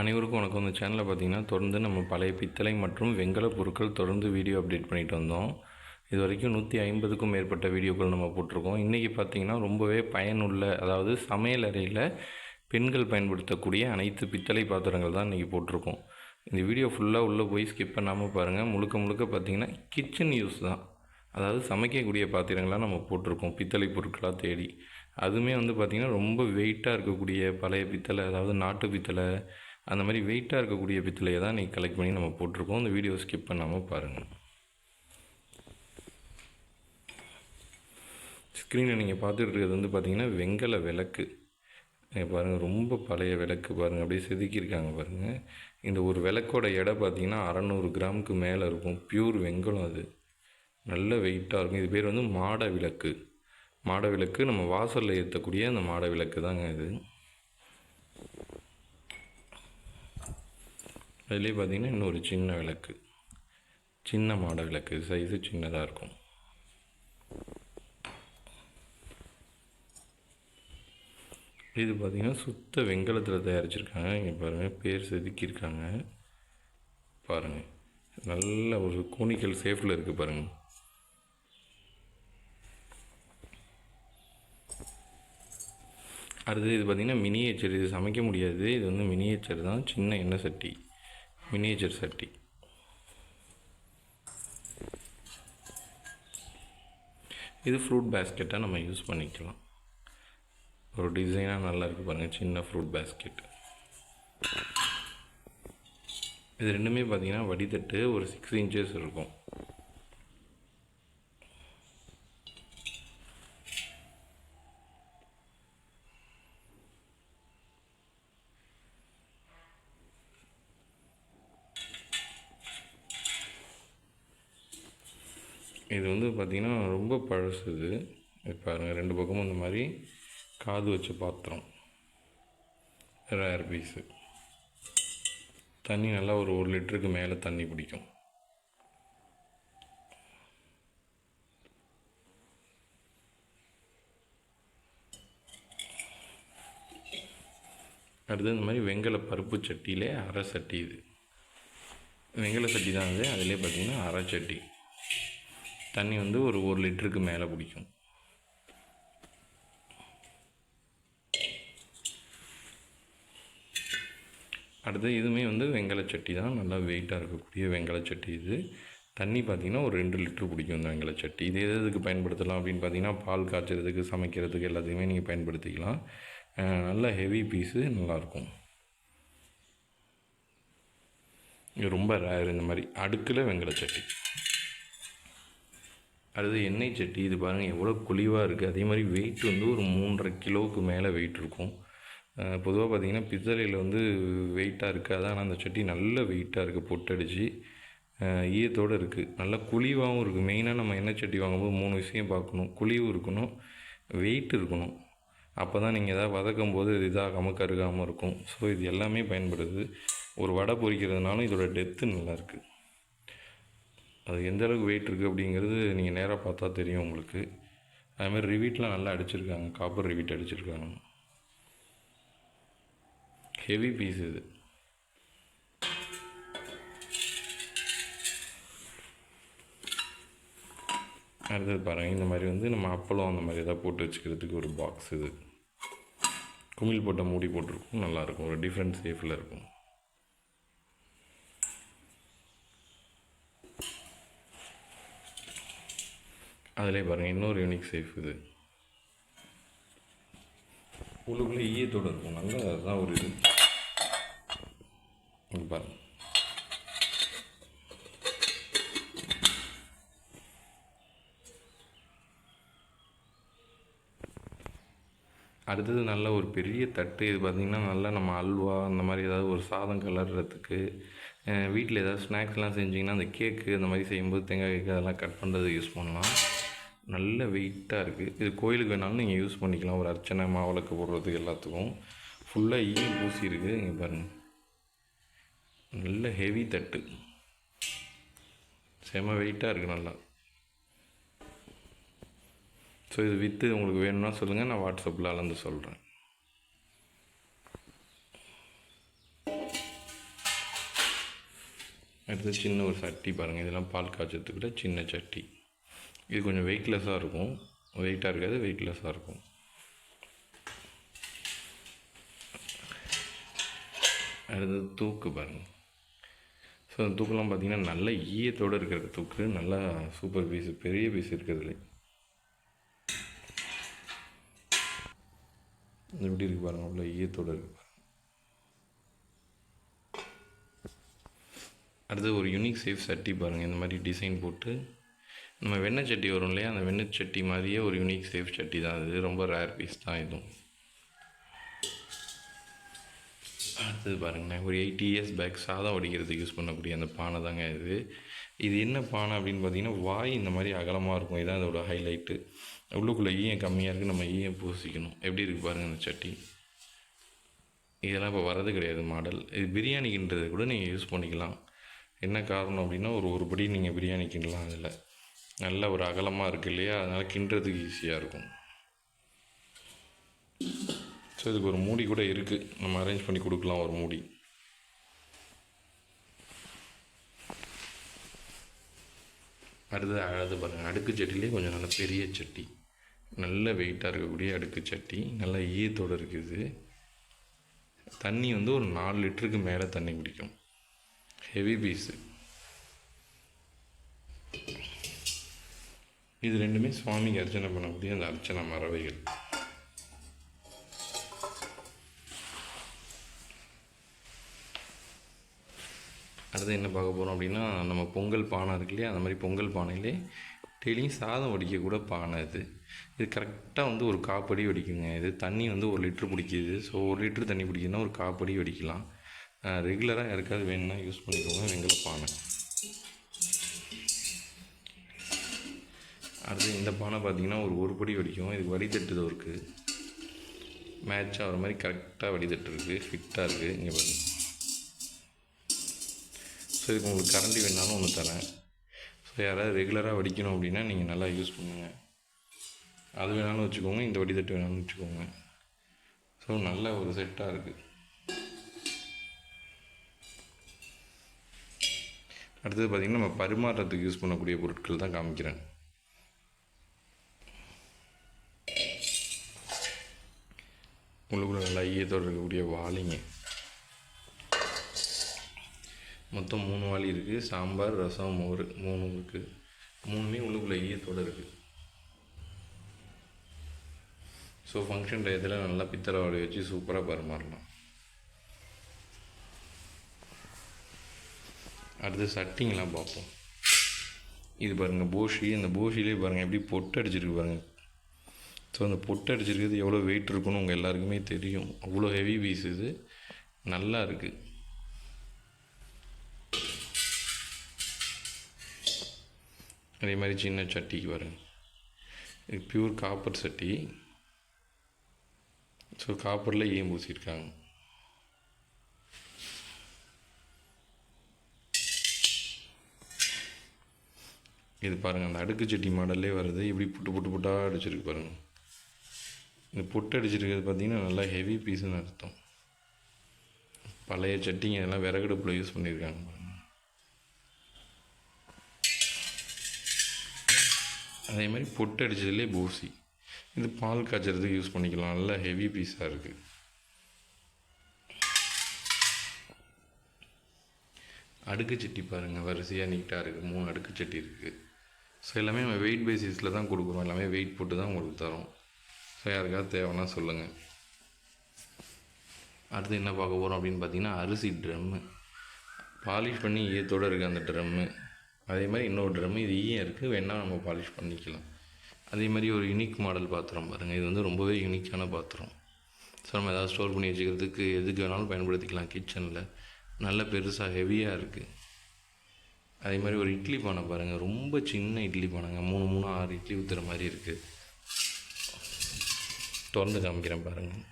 அனைவருக்கும் வணக்கம். இந்த சேனலில் பார்த்தீங்கன்னா தொடர்ந்து நம்ம பழைய பித்தளை மற்றும் வெங்கல பொருட்கள் தொடர்ந்து வீடியோ அப்டேட் பண்ணிட்டு வந்தோம். இது வரைக்கும் நூற்றி ஐம்பதுக்கும் மேற்பட்ட வீடியோக்கள் நம்ம போட்டிருக்கோம். இன்றைக்கி பார்த்தீங்கன்னா ரொம்பவே பயனுள்ள அதாவது சமையல் அறையில் பெண்கள் பயன்படுத்தக்கூடிய அனைத்து பித்தளை பாத்திரங்கள் தான் இன்றைக்கி போட்டிருக்கோம். இந்த வீடியோ ஃபுல்லாக உள்ளே போய் ஸ்கிப் பண்ணாமல் பாருங்கள் முழுக்க முழுக்க பார்த்தீங்கன்னா கிச்சன் யூஸ் தான். அதாவது சமைக்கக்கூடிய பாத்திரங்களாக நம்ம போட்டிருக்கோம் பித்தளை பொருட்களாக தேடி. அதுவுமே வந்து பார்த்திங்கன்னா ரொம்ப வெயிட்டாக இருக்கக்கூடிய பழைய பித்தளை அதாவது நாட்டு பித்தளை அந்த மாதிரி வெயிட்டாக இருக்கக்கூடிய பித்தளையை தான் நீங்கள் கலெக்ட் பண்ணி நம்ம போட்டிருக்கோம். இந்த வீடியோ ஸ்கிப் பண்ணாமல் பாருங்கள் ஸ்க்ரீனில் நீங்கள் பார்த்துட்டு இருக்கிறது வந்து பார்த்திங்கன்னா வெங்கல விளக்கு. நீங்கள் பாருங்கள் ரொம்ப பழைய விளக்கு பாருங்கள் அப்படியே செதுக்கியிருக்காங்க பாருங்கள் இந்த ஒரு விளக்கோட எடை பார்த்தீங்கன்னா அறநூறு கிராமுக்கு மேலே இருக்கும். பியூர் வெங்கலம் அது. நல்ல வெயிட்டாக இருக்கும். இது பேர் வந்து மாட விளக்கு மாட விளக்கு நம்ம வாசலில் ஏற்றக்கூடிய அந்த மாட விளக்கு தாங்க இது. அதுலேயே பார்த்தீங்கன்னா இன்னொரு சின்ன விளக்கு. சின்ன மாட விளக்கு. சைஸு சின்னதாக இருக்கும். இது பார்த்தீங்கன்னா சுத்த வெங்கலத்தில் தயாரிச்சிருக்காங்க. இங்கே பாருங்கள் பேர் செதுக்கியிருக்காங்க. பாருங்கள் நல்ல ஒரு கோணிக்கல் சேஃபில் இருக்குது பாருங்கள் அடுத்தது இது பார்த்திங்கன்னா மினியேச்சர் இது சமைக்க முடியாது. இது வந்து மினியேச்சர் தான். சின்ன எண்ணெய் சட்டி. மினியேச்சர் சட்டி. இது ஃப்ரூட் பேஸ்கெட்டாக நம்ம யூஸ் பண்ணிக்கலாம். ஒரு டிசைனாக நல்லா இருக்குது பாருங்கள் சின்ன ஃப்ரூட் பேஸ்கெட் இது ரெண்டுமே பார்த்திங்கன்னா வடித்தட்டு ஒரு சிக்ஸ் இன்ச்சஸ் இருக்கும். இது வந்து பார்த்திங்கன்னா ரொம்ப பழசு இது. பாருங்கள் ரெண்டு பக்கமும் இந்த மாதிரி காது வச்ச பாத்திரம். ரேர் பீஸு தண்ணி நல்லா ஒரு ஒரு லிட்டருக்கு மேலே தண்ணி பிடிக்கும் அடுத்து இந்த மாதிரி வெங்கல பருப்பு சட்டியிலே அரை சட்டி இது. வெங்கல சட்டி தான் அது அதிலே பார்த்தீங்கன்னா அரை சட்டி. தண்ணி வந்து ஒரு ஒரு லிட்டருக்கு மேலே பிடிக்கும். அடுத்து இதுவுமே வந்து வெங்கலச்சட்டி தான். நல்லா வெயிட்டாக இருக்கக்கூடிய வெங்கலச்சட்டி இது. தண்ணி பார்த்திங்கன்னா ஒரு ரெண்டு லிட்டர் பிடிக்கும் இந்த வெங்கலச்சட்டி இது எது எதுக்கு பயன்படுத்தலாம் அப்படின்னு பார்த்தீங்கன்னா பால் காய்ச்சறதுக்கு சமைக்கிறதுக்கு எல்லாத்தையுமே நீங்கள் பயன்படுத்திக்கலாம். நல்ல ஹெவி பீஸு நல்லாயிருக்கும். ரொம்ப ரேர் இந்த மாதிரி. அடுக்கில் வெங்கலச்சட்டி அடுத்து எண்ணெய் சட்டி இது பாருங்கள் எவ்வளோ குழிவாக இருக்குது அதே மாதிரி வெயிட் வந்து ஒரு மூன்றரை கிலோவுக்கு மேலே வெயிட் இருக்கும். பொதுவாக பார்த்தீங்கன்னா பித்தளையில் வந்து வெயிட்டாக இருக்காது ஆனால் அந்த சட்டி நல்ல வெயிட்டாக இருக்குது பொட்டடிச்சு. ஈயத்தோடு இருக்குது நல்லா குழிவாகவும் இருக்குது மெயினாக நம்ம எண்ணெய் சட்டி வாங்கும்போது மூணு விஷயம் பார்க்கணும். குழிவும் இருக்கணும் வெயிட் இருக்கணும். அப்போ தான் நீங்கள் எதாவது வதக்கும் போது இது இதாகாமல் கருகாமல் இருக்கும். ஸோ இது எல்லாமே பயன்படுது. ஒரு வடை பொரிக்கிறதுனாலும் இதோட டெத்து நல்லாயிருக்கு அது எந்த அளவுக்கு வெயிட் இருக்குது அப்படிங்கிறது நீங்கள் நேராக பார்த்தா தெரியும் உங்களுக்கு. அதுமாதிரி ரிவீட்லாம் நல்லா அடிச்சிருக்காங்க. காப்பர் ரிவீட் அடிச்சிருக்காங்க. ஹெவி பீஸ் இது. அடுத்தது பாருங்கள் இந்த மாதிரி வந்து நம்ம அப்பளம் அந்த மாதிரி எதாவது போட்டு வச்சுக்கிறதுக்கு ஒரு பாக்ஸ் இது. குமிழ் போட்ட மூடி போட்டிருக்கும். நல்லாயிருக்கும் ஒரு டிஃப்ரெண்ட் சேஃபில் இருக்கும். அதிலே பாருங்கள் இன்னொரு யூனிக் சேஃப் இது. உள்ளுக்குள்ளே ஈயத்தோடு இருக்கும். நல்ல அதுதான் ஒரு இது. பாருங்க. அடுத்தது நல்ல ஒரு பெரிய தட்டு. இது பார்த்திங்கன்னா நல்லா நம்ம அல்வா அந்த மாதிரி ஏதாவது ஒரு சாதம் கலர்றதுக்கு வீட்டில் ஏதாவது ஸ்நாக்ஸ்லாம் செஞ்சிங்கன்னா அந்த கேக்கு அந்த மாதிரி செய்யும்போது தேங்காய் கேக்கு அதெல்லாம் கட் பண்ணுறது யூஸ் பண்ணலாம். நல்ல வெயிட்டாக இருக்குது இது கோயிலுக்கு வேணாலும் நீங்கள் யூஸ் பண்ணிக்கலாம். ஒரு அர்ச்சனை மாவிளக்கு போடுறது எல்லாத்துக்கும். ஃபுல்லாக ஈ பூசி இருக்குது இங்கே பாருங்கள் நல்ல ஹெவி தட்டு. செம வெயிட்டாக இருக்குது நல்லா. ஸோ இது விற்று உங்களுக்கு வேணும்னா சொல்லுங்கள் நான் வாட்ஸ்அப்பில் அளந்து சொல்கிறேன் அடுத்து சின்ன ஒரு சட்டி பாருங்கள் இதெல்லாம் பால் காய்ச்சறதுக்கு சின்ன சட்டி. இது கொஞ்சம் வெயிட்லெஸ்ஸாக இருக்கும். வெயிட்டாக இருக்காது வெயிட்லெஸ்ஸாக இருக்கும். அடுத்தது தூக்கு பாருங்கள் ஸோ அந்த தூக்கெலாம் பார்த்தீங்கன்னா நல்ல ஈயத்தோடு இருக்கிற தூக்கு. நல்லா சூப்பர் பீஸ் பெரிய பீஸ் இருக்கிறதுல எப்படி இருக்கு பாருங்க அவ்வளோ ஈயத்தோடு இருக்கு பாருங்க. அடுத்து ஒரு யூனிக் சேஃப் சட்டி பாருங்கள் இந்த மாதிரி டிசைன் போட்டு நம்ம வெண்ணெய் சட்டி வரும் இல்லையா? அந்த வெண்ணெய் சட்டி மாதிரியே ஒரு யூனிக் சேஃப் சட்டி தான் இது ரொம்ப ரேர் பீஸ் தான் இதுவும். அடுத்தது பாருங்களேன். ஒரு எயிட்டி இயர்ஸ் பேக் சாதம் வடிக்கிறதுக்கு யூஸ் பண்ணக்கூடிய அந்த பானை தாங்க இது. இது என்ன பானை அப்படின்னு பார்த்தீங்கன்னா வாய் இந்த மாதிரி அகலமாக இருக்கும். இதுதான் அதோட ஹைலைட்டு உள்ளுக்குள்ளே ஈயம் கம்மியாக இருக்குது நம்ம ஈயம் பூசிக்கணும். எப்படி இருக்குது பாருங்கள் இந்த சட்டி. இதெல்லாம் இப்போ வரது கிடையாது மாடல் இது பிரியாணிக்கின்றது கூட நீங்கள் யூஸ் பண்ணிக்கலாம். என்ன காரணம் அப்படின்னா ஒரு ஒரு படி நீங்கள் பிரியாணி கிண்டலாம் அதில். நல்ல ஒரு அகலமாக இருக்குது இல்லையா? அதனால் கிண்டுறதுக்கு ஈஸியாக இருக்கும். ஸோ இதுக்கு ஒரு மூடி கூட இருக்குது நம்ம அரேஞ்ச் பண்ணி கொடுக்கலாம் ஒரு மூடி. அடுத்தது அழகு பாருங்கள் அடுக்கு சட்டிலே கொஞ்சம் நல்ல பெரிய சட்டி. நல்ல வெயிட்டாக இருக்கக்கூடிய அடுக்கு சட்டி. நல்ல ஈயத்தோடு இருக்குது. தண்ணி வந்து ஒரு நாலு லிட்டருக்கு மேலே தண்ணி குடிக்கும். ஹெவி பீஸு இது ரெண்டுமே சுவாமிக்கு அர்ச்சனை பண்ணக்கூடிய அந்த அர்ச்சனை மறவைகள் அடுத்து என்ன பார்க்க போகிறோம் அப்படின்னா நம்ம பொங்கல் பானை இருக்கு இல்லையா? அந்த மாதிரி பொங்கல் பானையிலே டெய்லியும் சாதம் வடிக்கக்கூட பானை இது. இது கரெக்டாக வந்து ஒரு காப்படி வடிக்குங்க. இது தண்ணி வந்து ஒரு லிட்ரு பிடிக்கிது. ஸோ ஒரு லிட்ரு தண்ணி பிடிக்குதுன்னா ஒரு காப்படி வடிக்கலாம். ரெகுலராக யாருக்காவது வேணும்னா யூஸ் பண்ணிக்கோங்க வெங்கல பானை. அடுத்து இந்த பானை பார்த்திங்கன்னா ஒரு ஒரு படி வடிக்கும். இதுக்கு வடித்தட்டுதோ இருக்குது மேட்ச் ஆகிற மாதிரி கரெக்டாக வடிதட்டு இருக்குது ஃபிட்டாக இருக்குது இங்கே பாருங்க. ஸோ இதுக்கு உங்களுக்கு கரண்டி வேணாலும் ஒன்று தரேன். ஸோ யாராவது ரெகுலராக வடிக்கணும் அப்படின்னா நீங்கள் நல்லா யூஸ் பண்ணுங்கள் அது வேணாலும் வச்சுக்கோங்க. இந்த வடிதட்டு வேணாலும் வச்சுக்கோங்க. ஸோ நல்ல ஒரு செட்டாக இருக்குது அடுத்தது பார்த்திங்கன்னா நம்ம பரிமாறுறதுக்கு யூஸ் பண்ணக்கூடிய பொருட்கள் தான் காமிக்கிறேன். உள்ளுக்குள்ளே நல்லா ஈயத்தோடு இருக்கக்கூடிய வாளிங்க. மொத்தம் மூணு வாளி இருக்குது சாம்பார் ரசம் மோர் மூணு இருக்குது மூணுமே உள்ளுக்குள்ளே ஈயத்தோடு இருக்குது ஸோ ஃபங்க்ஷன் டயத்தில் நல்லா பித்தளை வாழை வச்சு சூப்பராக பரிமாறலாம். அடுத்து சட்டிங்கெலாம் பார்ப்போம். இது பாருங்கள் போஷி. அந்த போஷிலே பாருங்கள் எப்படி பொட்டு அடிச்சிருக்கு பாருங்கள் ஸோ அந்த பொட்டு அடிச்சிருக்கிறது எவ்வளோ வெயிட் இருக்குன்னு உங்கள் எல்லாருக்குமே தெரியும். அவ்வளோ ஹெவி பீஸ் இது. நல்லா இருக்குது அதே மாதிரி சின்ன சட்டிக்கு வரேன் இது பியூர் காப்பர் சட்டி. ஸோ காப்பரில் ஏன் பூசியிருக்காங்க இது பாருங்கள் அந்த அடுக்கு சட்டி மாடல்லே வருது. இப்படி புட்டு புட்டு புட்டாக அடிச்சிருக்கு பாருங்கள் இந்த புட்டு அடிச்சிருக்கிறது பார்த்திங்கன்னா நல்லா ஹெவி பீஸுன்னு அர்த்தம். பழைய சட்டிங்க எல்லாம் விறகடுப்பில் யூஸ் பண்ணியிருக்காங்க பாருங்கள் அதே மாதிரி பொட்டு அடிச்சதுலேயே பூசி. இது பால் காய்ச்சறதுக்கு யூஸ் பண்ணிக்கலாம். நல்லா ஹெவி பீஸாக இருக்குது அடுக்கு சட்டி பாருங்கள் வரிசையாக நீட்டாக இருக்குது மூணு அடுக்கு சட்டி இருக்குது ஸோ எல்லாமே நம்ம வெயிட் பேசிஸில் தான் கொடுக்குறோம். எல்லாமே வெயிட் போட்டு தான் உங்களுக்கு தரோம். ஸோ யாருக்காவது தேவைன்னா சொல்லுங்கள் அடுத்து என்ன பார்க்க போகிறோம் அப்படின்னு பார்த்தீங்கன்னா அரிசி ட்ரம்மு பாலிஷ் பண்ணி ஈயத்தோடு இருக்குது அந்த ட்ரம்மு அதே மாதிரி இன்னொரு ட்ரம்மு இது ஈயம் இருக்குது வேணால் நம்ம பாலிஷ் பண்ணிக்கலாம். அதே மாதிரி ஒரு யூனிக் மாடல் பாத்திரம் பாருங்கள் இது வந்து ரொம்பவே யூனிக்கான பாத்திரம். ஸோ நம்ம ஏதாவது ஸ்டோர் பண்ணி வச்சுக்கிறதுக்கு எதுக்கு வேணாலும் பயன்படுத்திக்கலாம் கிச்சனில் நல்ல பெருசாக ஹெவியாக இருக்குது அதே மாதிரி ஒரு இட்லி பானை பாருங்கள் ரொம்ப சின்ன இட்லி பானைங்க. மூணு மூணு ஆறு இட்லி ஊற்றுற மாதிரி இருக்குது திறந்து காமிக்கிறேன் பாருங்கள்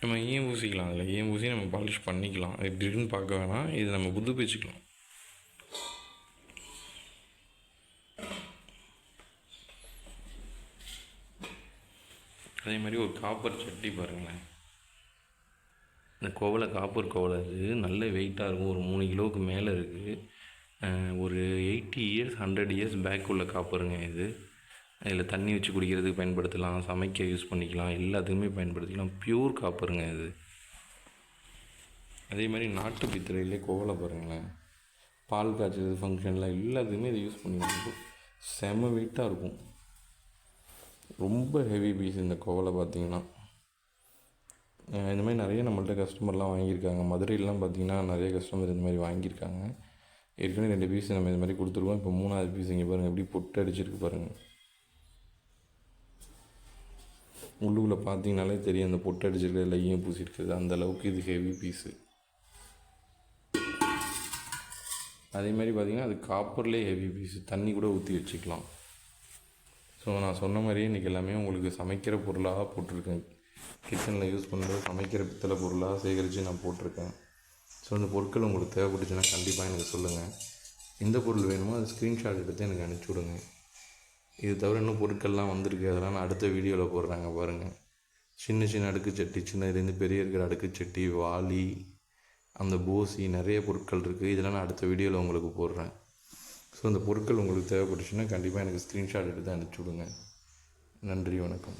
நம்ம ஏன் ஊசிக்கலாம் அதில் ஏன் ஊசி நம்ம பாலிஷ் பண்ணிக்கலாம். அது எப்படி இருக்குன்னு பார்க்க வேணாம். இது நம்ம புது பேச்சுக்கலாம் அதே மாதிரி ஒரு காப்பர் சட்டி பாருங்களேன். இந்த கோவலை காப்பர் கோவலை இது நல்ல வெயிட்டாக இருக்கும். ஒரு மூணு கிலோவுக்கு மேலே இருக்குது ஒரு eighty years hundred years back உள்ள காப்பருங்க இது. இதில் தண்ணி வச்சு குடிக்கிறதுக்கு பயன்படுத்தலாம். சமைக்க யூஸ் பண்ணிக்கலாம். எல்லாத்துக்குமே பயன்படுத்திக்கலாம். பியூர் காப்பருங்க இது. அதே மாதிரி நாட்டு பித்திரையிலே கோவலை பாருங்களேன். பால் காய்ச்சது ஃபங்க்ஷனில் எல்லாத்துக்குமே இதை யூஸ் பண்ணிக்கலாம். செம வெயிட்டாக இருக்கும். ரொம்ப ஹெவி பீஸ் இந்த கோவலை பார்த்தீங்கன்னா. அஹ் இந்த மாதிரி நிறைய நம்மள்ட்ட கஸ்டமர்லாம் வாங்கியிருக்காங்க. மதுரையிலலாம் பார்த்தீங்கன்னா நிறைய கஸ்டமர் இந்த மாதிரி வாங்கியிருக்காங்க. ஏற்கனவே ரெண்டு பீஸ் நம்ம இந்த மாதிரி கொடுத்துருக்கோம். இப்போ மூணாவது பீஸ் இங்கே பாருங்கள் எப்படி பொட்டு அடிச்சிருக்கு பாருங்கள் உள்ளுக்குள்ளே பார்த்தீங்கனாலே தெரியும் அந்த பொட்டு அடிச்சிருக்கிறது லையும் பூசிருக்கிறது. அந்த அளவுக்கு இது ஹெவி பீஸு அதே மாதிரி பார்த்தீங்கன்னா அது காப்பர்லேயே ஹெவி பீஸு தண்ணி கூட ஊற்றி வச்சுக்கலாம். ஸோ நான் சொன்ன மாதிரியே இன்றைக்கி எல்லாமே உங்களுக்கு சமைக்கிற பொருளாக போட்டிருக்கேன். கிச்சனில் யூஸ் பண்ணுறது சமைக்கிற பித்தளை பொருளாக சேகரித்து நான் போட்டிருக்கேன். ஸோ இந்த பொருட்கள் உங்களுக்கு தேவைப்பட்டுச்சுன்னா கண்டிப்பாக எனக்கு சொல்லுங்கள் எந்த பொருள் வேணுமோ அது ஸ்க்ரீன்ஷாட் எடுத்து எனக்கு அனுப்பிச்சி விடுங்க. இது தவிர இன்னும் பொருட்கள்லாம் வந்திருக்கு. அதெல்லாம் நான் அடுத்த வீடியோவில் போடுறாங்க பாருங்கள் சின்ன சின்ன அடுக்கு சட்டி சின்னதுலேருந்து பெரிய இருக்கிற அடுக்கு சட்டி வாளி அந்த போசி நிறைய பொருட்கள் இருக்குது இதெல்லாம் நான் அடுத்த வீடியோவில் உங்களுக்கு போடுறேன். ஸோ அந்த பொருட்கள் உங்களுக்கு தேவைப்பட்டுச்சுன்னா கண்டிப்பாக எனக்கு ஸ்க்ரீன்ஷாட் எடுத்து அனுப்பிச்சி விடுங்க. நன்றி வணக்கம்.